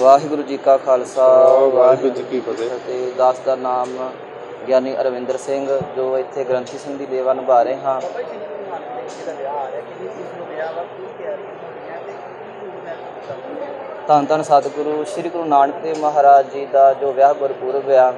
ਵਾਹਿਗੁਰੂ ਜੀ ਕਾ ਖਾਲਸਾ ਵਾਹਿਗੁਰੂ ਜੀ ਕੀ ਫਤਿਹ। ਤੇ ਦਾਸ ਦਾ ਨਾਮ ਗਿਆਨੀ ਅਰਵਿੰਦਰ ਸਿੰਘ ਜੋ ਇੱਥੇ ਗ੍ਰੰਥੀ ਸਿੰਘ ਦੀ ਸੇਵਾ ਨਿਭਾ ਰਹੇ ਹਾਂ। ਦੇਵ ਤੇ ਧੰਨ ਸਤਿਗੁਰੂ ਸ੍ਰੀ ਗੁਰੂ ਨਾਨਕ ਦੇਵ ਮਹਾਰਾਜ ਜੀ ਦਾ ਜੋ ਵਿਆਹ ਗੁਰਪੁਰਬ ਆ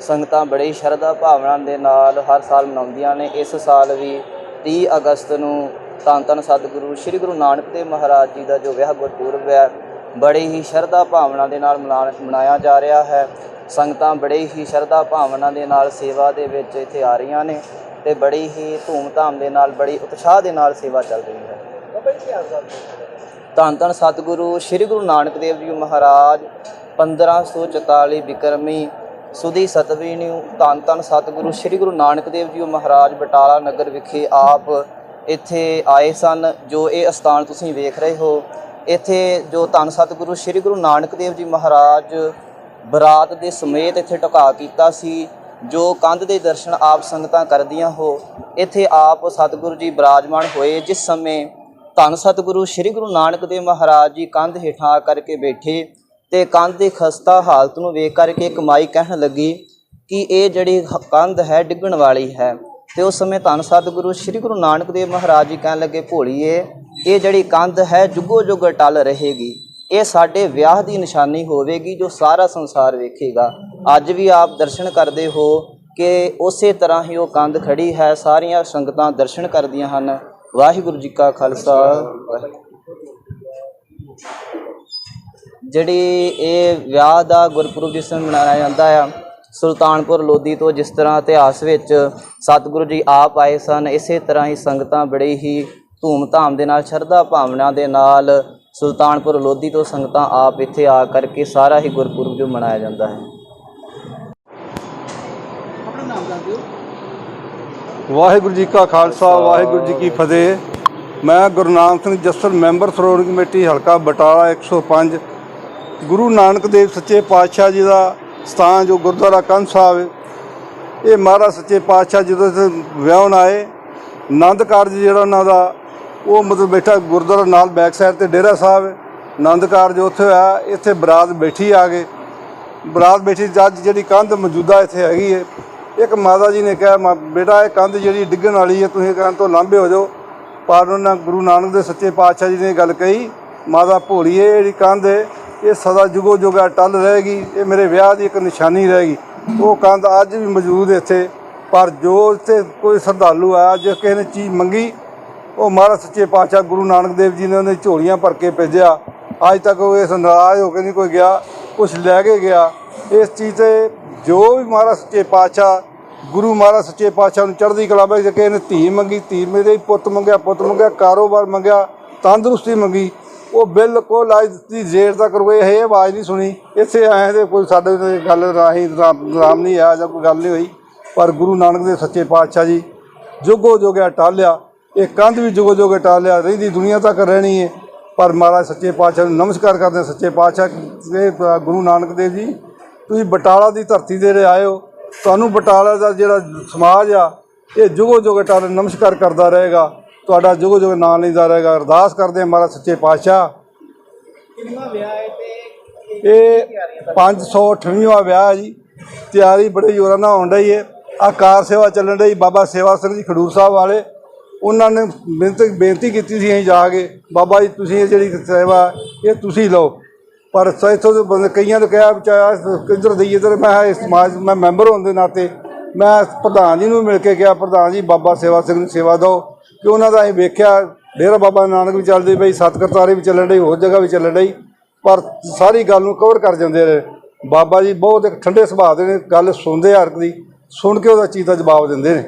ਸੰਗਤਾਂ ਬੜੇ ਸ਼ਰਧਾ ਭਾਵਨਾ ਦੇ ਨਾਲ ਹਰ ਸਾਲ ਮਨਾਉਂਦੀਆਂ ਨੇ। ਇਸ ਸਾਲ ਵੀ 30 ਅਗਸਤ ਨੂੰ ਧੰਨ ਧੰਨ ਸਤਿਗੁਰੂ ਸ੍ਰੀ ਗੁਰੂ ਨਾਨਕ ਦੇਵ ਮਹਾਰਾਜ ਜੀ ਦਾ ਜੋ ਵਿਆਹ ਗੁਰਪੁਰਬ ਹੈ ਬੜੇ ਹੀ ਸ਼ਰਧਾ ਭਾਵਨਾ ਦੇ ਨਾਲ ਮਨਾ- ਮਨਾਇਆ ਜਾ ਰਿਹਾ ਹੈ। ਸੰਗਤਾਂ ਬੜੇ ਹੀ ਸ਼ਰਧਾ ਭਾਵਨਾ ਦੇ ਨਾਲ ਸੇਵਾ ਦੇ ਵਿੱਚ ਇੱਥੇ ਆ ਰਹੀਆਂ ਨੇ ਤੇ ਬੜੀ ਹੀ ਧੂਮ-ਧਾਮ ਦੇ ਨਾਲ ਬੜੀ ਉਤਸ਼ਾਹ ਦੇ ਨਾਲ ਸੇਵਾ ਚੱਲ ਰਹੀ ਹੈ। ਧੰਨ ਧੰਨ ਸਤਿਗੁਰੂ ਸ੍ਰੀ ਗੁਰੂ ਨਾਨਕ ਦੇਵ ਜੀ ਮਹਾਰਾਜ 1544 ਬਿਕਰਮੀ ਸੁਦੀ ਸਤਵੀ ਨੂੰ ਧੰਨ ਧੰਨ ਸਤਿਗੁਰੂ ਸ੍ਰੀ ਗੁਰੂ ਨਾਨਕ ਦੇਵ ਜੀ ਮਹਾਰਾਜ ਬਟਾਲਾ ਨਗਰ ਵਿਖੇ ਆਪ ਇੱਥੇ ਆਏ ਸਨ, ਜੋ ਇਹ ਅਸਥਾਨ ਤੁਸੀਂ ਵੇਖ ਰਹੇ ਹੋ। ਇੱਥੇ ਜੋ ਧੰਨ ਸਤਿਗੁਰੂ ਸ੍ਰੀ ਗੁਰੂ ਨਾਨਕ ਦੇਵ ਜੀ ਮਹਾਰਾਜ ਬਰਾਤ ਦੇ ਸਮੇਤ ਇੱਥੇ ਟਿਕਾ ਕੀਤਾ ਸੀ, ਜੋ ਕੰਧ ਦੇ ਦਰਸ਼ਨ ਆਪ ਸੰਗਤਾਂ ਕਰਦੀਆਂ ਹੋ। ਇੱਥੇ ਆਪ ਸਤਿਗੁਰੂ ਜੀ ਬਿਰਾਜਮਾਨ ਹੋਏ। ਜਿਸ ਸਮੇਂ ਧੰਨ ਸਤਿਗੁਰੂ ਸ੍ਰੀ ਗੁਰੂ ਨਾਨਕ ਦੇਵ ਮਹਾਰਾਜ ਜੀ ਕੰਧ ਹੇਠਾਂ ਆ ਕਰਕੇ ਬੈਠੇ ਤੇ ਕੰਧ ਦੀ ਖਸਤਾ ਹਾਲਤ ਨੂੰ ਵੇਖ ਕਰਕੇ ਇੱਕ ਮਾਈ ਕਹਿਣ ਲੱਗੀ ਕਿ ਇਹ ਜਿਹੜੀ ਕੰਧ ਹੈ, ਡਿੱਗਣ ਵਾਲੀ ਹੈ। ਤੇ ਉਸ ਸਮੇਂ ਧੰਨ ਸਤਿਗੁਰੂ ਸ੍ਰੀ ਗੁਰੂ ਨਾਨਕ ਦੇਵ ਮਹਾਰਾਜ ਜੀ ਕਹਿਣ ਲੱਗੇ, ਭੋਲੀਏ, ਇਹ ਜਿਹੜੀ ਕੰਧ ਹੈ ਜੁਗੋ ਜੁਗ ਟਲ ਰਹੇਗੀ। ਇਹ ਸਾਡੇ ਵਿਆਹ ਦੀ ਨਿਸ਼ਾਨੀ ਹੋਵੇਗੀ ਜੋ ਸਾਰਾ ਸੰਸਾਰ ਵੇਖੇਗਾ। ਅੱਜ ਵੀ ਆਪ ਦਰਸ਼ਨ ਕਰਦੇ ਹੋ ਕਿ ਉਸੇ ਤਰ੍ਹਾਂ ਹੀ ਉਹ ਕੰਧ ਖੜੀ ਹੈ, ਸਾਰੀਆਂ ਸੰਗਤਾਂ ਦਰਸ਼ਨ ਕਰਦੀਆਂ ਹਨ। ਵਾਹਿਗੁਰੂ ਜੀ ਕਾ ਖਾਲਸਾ। ਵਾਹਿਗੁਰੂ ਜਿਹੜੀ ਇਹ ਵਿਆਹ ਦਾ ਗੁਰਪੁਰਬ ਜਿਸ ਦਿਨ ਮਨਾਇਆ ਜਾਂਦਾ ਆ ਸੁਲਤਾਨਪੁਰ ਲੋਧੀ ਤੋਂ ਜਿਸ ਤਰ੍ਹਾਂ ਇਤਿਹਾਸ ਵਿੱਚ ਸਤਿਗੁਰੂ ਜੀ ਆਪ ਆਏ ਸਨ ਇਸੇ ਤਰ੍ਹਾਂ ਹੀ ਸੰਗਤਾਂ ਬੜੇ ਹੀ ਧੂਮ-ਧਾਮ ਦੇ ਨਾਲ ਸ਼ਰਧਾ ਭਾਵਨਾ ਦੇ ਨਾਲ ਸੁਲਤਾਨਪੁਰ ਲੋਧੀ ਤੋਂ ਸੰਗਤਾਂ ਆਪ ਇੱਥੇ ਆ ਕਰਕੇ ਸਾਰਾ ਹੀ ਗੁਰਪੁਰਬ ਜੋ ਮਨਾਇਆ ਜਾਂਦਾ ਹੈ। ਵਾਹਿਗੁਰੂ ਜੀ ਕਾ ਖਾਲਸਾ ਵਾਹਿਗੁਰੂ ਜੀ ਕੀ ਫਤਿਹ। ਮੈਂ ਗੁਰਨਾਮ ਸਿੰਘ ਜੱਸਰ ਮੈਂਬਰ ਸ਼੍ਰੋਮਣੀ ਕਮੇਟੀ ਹਲਕਾ ਬਟਾਲਾ 105 ਗੁਰੂ ਨਾਨਕ ਦੇਵ ਸੱਚੇ ਪਾਤਸ਼ਾਹ ਜੀ ਦਾ ਸਥਾਨ ਜੋ ਗੁਰਦੁਆਰਾ ਕੰਧ ਸਾਹਿਬ ਹੈ, ਇਹ ਮਹਾਰਾਜ ਸੱਚੇ ਪਾਤਸ਼ਾਹ ਜਦੋਂ ਇੱਥੇ ਵਿਆਹਣ ਆਏ ਆਨੰਦ ਕਾਰਜ ਜਿਹੜਾ ਉਹਨਾਂ ਦਾ ਉਹ ਮਤਲਬ ਬੈਠਾ ਗੁਰਦੁਆਰਾ ਨਾਲ ਬੈਕ ਸਾਈਡ ਤੇ ਡੇਰਾ ਸਾਹਿਬ ਆਨੰਦ ਕਾਰਜ ਉੱਥੇ ਹੋਇਆ ਇੱਥੇ ਬਰਾਤ ਬੈਠੀ ਆ ਗਏ ਬਰਾਤ ਬੈਠੀ ਜੱਜ ਜਿਹੜੀ ਕੰਧ ਮੌਜੂਦਾ ਇੱਥੇ ਹੈਗੀ ਹੈ ਇੱਕ ਮਾਤਾ ਜੀ ਨੇ ਕਿਹਾ "ਮਾ- ਬੇਟਾ ਇਹ ਕੰਧ ਜਿਹੜੀ ਡਿੱਗਣ ਵਾਲੀ ਹੈ ਤੁਸੀਂ ਕੰਧ ਤੋਂ ਲਾਂਭੇ ਹੋ ਜਾਓ। ਪਰ ਉਹਨਾਂ ਗੁਰੂ ਨਾਨਕ ਦੇ ਸੱਚੇ ਪਾਤਸ਼ਾਹ ਜੀ ਨੇ ਗੱਲ ਕਹੀ ਮਾਤਾ ਭੋਲੀਏ ਜਿਹੜੀ ਕੰਧ ਹੈ ਇਹ ਸਦਾ ਜੁਗੋ ਜੁਗਾ ਟੱਲ ਰਹੇਗੀ, ਇਹ ਮੇਰੇ ਵਿਆਹ ਦੀ ਇੱਕ ਨਿਸ਼ਾਨੀ ਰਹੇਗੀ। ਉਹ ਕੰਧ ਅੱਜ ਵੀ ਮੌਜੂਦ ਇੱਥੇ, ਪਰ ਜੋ ਇੱਥੇ ਕੋਈ ਸ਼ਰਧਾਲੂ ਆਇਆ, ਜੇ ਕਿਸੇ ਨੇ ਚੀਜ਼ ਮੰਗੀ, ਉਹ ਮਹਾਰਾਜ ਸੱਚੇ ਪਾਤਸ਼ਾਹ ਗੁਰੂ ਨਾਨਕ ਦੇਵ ਜੀ ਨੇ ਉਹਨੇ ਝੋਲੀਆਂ ਭਰ ਕੇ ਭੇਜਿਆ। ਅੱਜ ਤੱਕ ਉਹ ਇਸ ਨਾਰਾਜ਼ ਹੋ ਕੇ ਨਹੀਂ ਕੋਈ ਗਿਆ, ਕੁਛ ਲੈ ਕੇ ਗਿਆ। ਇਸ ਚੀਜ਼ ਤੇ ਜੋ ਵੀ ਮਹਾਰਾਜ ਸੱਚੇ ਪਾਤਸ਼ਾਹ, ਗੁਰੂ ਮਹਾਰਾਜ ਸੱਚੇ ਪਾਤਸ਼ਾਹ ਨੂੰ ਚੜ੍ਹਦੀ ਕਲਾ ਵਿੱਚ ਕਿ ਇਹਨੇ ਧੀ ਮੰਗੀ, ਧੀ ਮੇਰੇ ਪੁੱਤ ਮੰਗਿਆ ਪੁੱਤ ਮੰਗਿਆ, ਕਾਰੋਬਾਰ ਮੰਗਿਆ, ਤੰਦਰੁਸਤੀ ਮੰਗੀ ਉਹ ਬਿਲਕੁਲ ਅੱਜ ਦੀ ਜੇਰ ਤੱਕ ਕੋਈ ਇਹ ਆਵਾਜ਼ ਨਹੀਂ ਸੁਣੀ। ਇੱਥੇ ਆਏ ਤੇ ਕੋਈ ਸਾਡੇ ਤੇ ਗੱਲ ਰਾਹੀਂ ਰਾਮ ਨਹੀਂ ਆਇਆ ਜਾਂ ਕੋਈ ਗੱਲ ਨਹੀਂ ਹੋਈ। ਪਰ ਗੁਰੂ ਨਾਨਕ ਦੇ ਸੱਚੇ ਪਾਤਸ਼ਾਹ ਜੀ ਜੁਗੋ ਜੋਗਿਆ ਟਾਲਿਆ, ਇਹ ਕੰਧ ਵੀ ਜੁਗੋ ਜੋਗੇ ਟਾਲਿਆ, ਰਹਿੰਦੀ ਦੁਨੀਆ ਤੱਕ ਰਹਿਣੀ ਹੈ ਪਰ ਮਹਾਰਾਜ ਸੱਚੇ ਪਾਤਸ਼ਾਹ ਨੂੰ ਨਮਸਕਾਰ ਕਰਦੇ ਸੱਚੇ ਪਾਤਸ਼ਾਹ ਇਹ ਗੁਰੂ ਨਾਨਕ ਦੇਵ ਜੀ, ਤੁਸੀਂ ਬਟਾਲਾ ਦੀ ਧਰਤੀ ਦੇ ਰਹੇ ਆਏ ਹੋ। ਤੁਹਾਨੂੰ ਬਟਾਲਾ ਦਾ ਜਿਹੜਾ ਸਮਾਜ ਆ, ਇਹ ਜੁਗੋ ਜੋਗੇ ਟਾਲਿਆ ਨਮਸਕਾਰ ਕਰਦਾ ਰਹੇਗਾ। ਤੁਹਾਡਾ ਜੁਗੋ ਜੋਗੇ ਨਾਂ ਲੈਂਦਾ ਰਹੇਗਾ। ਅਰਦਾਸ ਕਰਦੇ ਹਾਂ ਮਹਾਰਾਜ ਸੱਚੇ ਪਾਤਸ਼ਾਹ। ਕਿੰਨਾ ਵਿਆਹ ਹੈ ਤੇ ਇਹ 598ਵਾਂ ਵਿਆਹ ਹੈ ਜੀ। ਤਿਆਰੀ ਬੜੇ ਜ਼ੋਰਾਂ ਨਾਲ ਹੋਣ ਰਹੀ ਹੈ। ਆ ਕਾਰ ਸੇਵਾ ਚੱਲਣ ਰਹੀ ਬਾਬਾ ਸੇਵਾ ਸਿੰਘ ਜੀ ਖਡੂਰ ਸਾਹਿਬ ਵਾਲੇ। ਉਹਨਾਂ ਨੇ ਬੇਨਤੀ ਬੇਨਤੀ ਕੀਤੀ ਸੀ ਅਸੀਂ ਜਾ ਕੇ। ਬਾਬਾ ਜੀ ਤੁਸੀਂ ਇਹ ਜਿਹੜੀ ਸੇਵਾ ਇਹ ਤੁਸੀਂ ਲਓ। ਪਰ ਇੱਥੋਂ ਦੇ ਬੰਦੇ ਕਈਆਂ ਨੇ ਕਿਹਾ ਚਾਹ ਕਿੱਧਰ ਦਈਏ ਇੱਧਰ? ਮੈਂ ਇਸ ਸਮਾਜ ਮੈਂ ਮੈਂਬਰ ਹੋਣ ਦੇ ਨਾਤੇ ਮੈਂ ਪ੍ਰਧਾਨ ਜੀ ਨੂੰ ਮਿਲ ਕੇ ਕਿਹਾ ਪ੍ਰਧਾਨ ਜੀ ਬਾਬਾ ਸੇਵਾ ਸਿੰਘ ਨੂੰ ਸੇਵਾ ਦਿਓ। ਕਿ ਉਹਨਾਂ ਦਾ ਅਸੀਂ ਵੇਖਿਆ, ਡੇਰਾ ਬਾਬਾ ਨਾਨਕ ਵੀ ਚੱਲਦੇ ਪਈ ਸਤ ਕਰਤਾਰੇ ਵੀ ਚੱਲਣ ਡਈ ਹੋਰ ਜਗ੍ਹਾ ਵੀ ਚੱਲਣ ਡਈ। ਪਰ ਸਾਰੀ ਗੱਲ ਨੂੰ ਕਵਰ ਕਰ ਜਾਂਦੇ ਨੇ ਬਾਬਾ ਜੀ ਬਹੁਤ ਇੱਕ ਠੰਡੇ ਸੁਭਾਅ ਦੇ ਨੇ, ਗੱਲ ਸੁਣਦੇ ਹਰ ਇੱਕ ਦੀ, ਸੁਣ ਕੇ ਉਹਦਾ ਚੀਜ਼ ਦਾ ਜਵਾਬ ਦਿੰਦੇ ਨੇ।